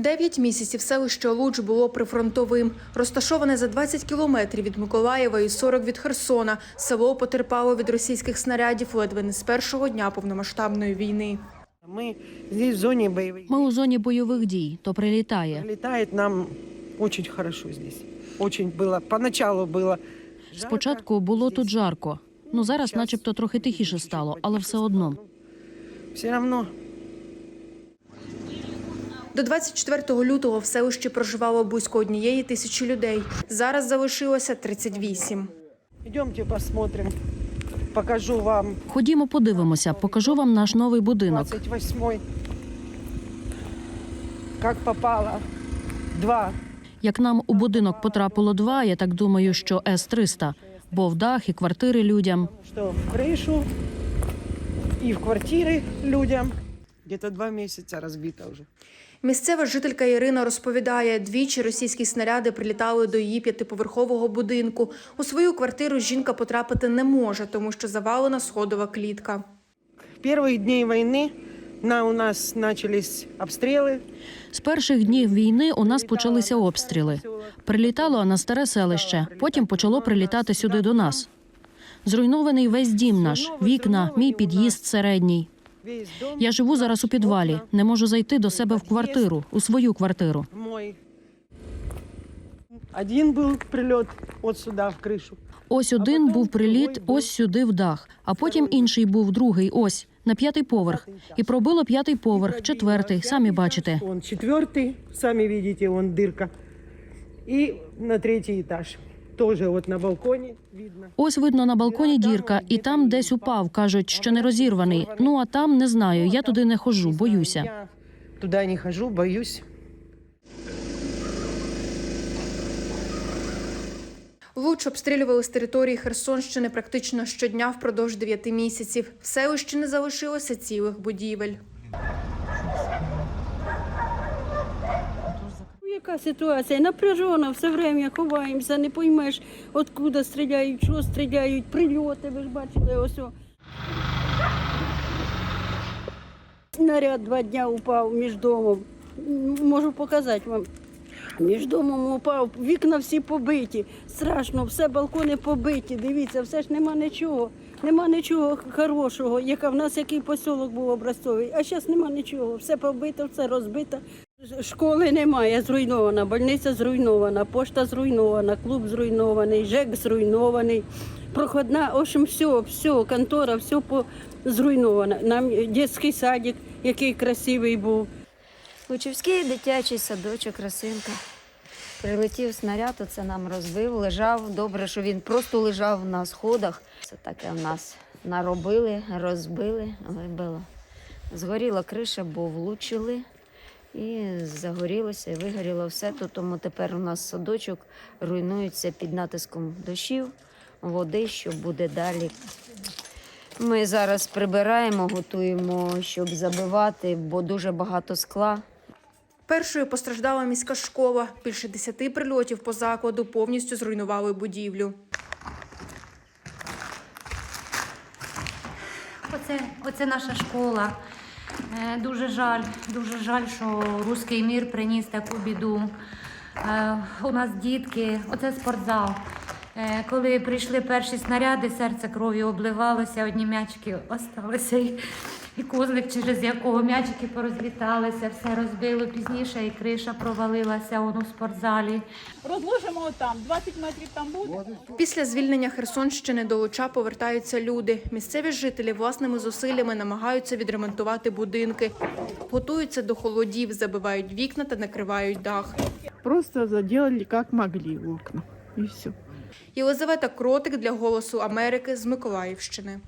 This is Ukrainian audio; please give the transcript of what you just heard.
Дев'ять місяців селище Луч було прифронтовим. Розташоване за 20 кілометрів від Миколаєва і 40 від Херсона. Село потерпало від російських снарядів ледве не з першого дня повномасштабної війни. Мы здесь в зоне боевых. Ми у зоні бойових дій, то прилітає. Летает нам очень хорошо здесь. Очень было, поначалу было жарко. Спочатку було тут жарко. Ну зараз, начебто, трохи тихіше стало, але все одно. Все равно до 24 лютого в селищі проживало близько однієї тисячі людей. Зараз залишилося 38. идемте посмотрим. Покажу вам Ходімо, подивимося, покажу вам наш новий будинок. 28-й. Как попало. Два. Як нам у будинок потрапило два, я так думаю, що С-300, бо в дах і квартири людям. Что в крышу и в квартиры людям. Где-то два месяца разбито уже. Місцева жителька Ірина розповідає, двічі російські снаряди прилітали до її п'ятиповерхового будинку. У свою квартиру жінка потрапити не може, тому що завалена сходова клітка. В первые дни войны на, у нас начались обстрелы. З перших днів війни у нас почалися обстріли. Прилітало на старе селище, потім почало прилітати сюди до нас. Зруйнований весь дім наш, вікна, мій під'їзд середній. Весь дом Я живу зараз у підвалі, не можу зайти до себе в квартиру, у свою квартиру. мой. Один был прилет вот сюда, в крышу. Ось один був приліт, ось сюди в дах, а потім інший був другий, ось на п'ятий поверх. І пробило п'ятий поверх, четвертий, самі бачите. Он четвертый, сами видите, он дырка. И на третий этаж. Тоже вот на балконе видно. Ось видно на балконі дірка, і там десь упав. кажуть, що не розірваний. Ну а там не знаю. Я туди не ходжу, боюся. Я туда не хожу, боюсь. Луч обстрілювали з території Херсонщини практично щодня впродовж 9 місяців. В селищі не залишилося цілих будівель. Яка ситуація? Напряжена, все время ховаємося, не поймеш, откуда стріляють, що стріляють, прильоти, ви ж бачили, ось. о. Снаряд два дня упав між домом. Можу показати вам. Між домом упав, вікна всі побиті. Страшно, все балкони побиті. Дивіться, все ж нема нічого. Нема нічого хорошого, яка в нас який посілок був образцовий, а зараз нема нічого. Все побито, все розбито. Школи немає, зруйнована, больниця зруйнована, пошта зруйнована, клуб зруйнований, ЖЕК зруйнований, проходна, в общем, все, все, контора, все зруйновано. Нам дитячий садик, який красивий був. Лучівський дитячий садочок Росинка. Прилетів снаряд, оце нам розбив, лежав. Добре, що він просто лежав на сходах. Це таке в нас наробили, розбили, вибило. Згоріла криша, бо влучили. І загорілося, і вигоріло все. То тому тепер у нас садочок руйнується під натиском дощів, води, що буде далі. Ми зараз прибираємо, готуємо, щоб забивати, бо дуже багато скла. Першою постраждала міська школа. Більше десяти прильотів по закладу повністю зруйнували будівлю. Оце, оце наша школа. Е, Дуже жаль, дуже жаль, що руський мір приніс таку біду. Е, У нас дітки, оце спортзал. Е, Коли прийшли перші снаряди, серце кров'ю обливалося, одні м'ячики осталися. І, козлик, через якого м'ячики порозліталися, все розбило пізніше, і криша провалилася он у спортзалі. Розложимо там, 20 метрів там буде. Після звільнення Херсонщини до Луча повертаються люди. Місцеві жителі власними зусиллями намагаються відремонтувати будинки. Готуються до холодів, забивають вікна та накривають дах. Просто заделали как могли окна. І все. Єлизавета Кротик для Голосу Америки з Миколаївщини.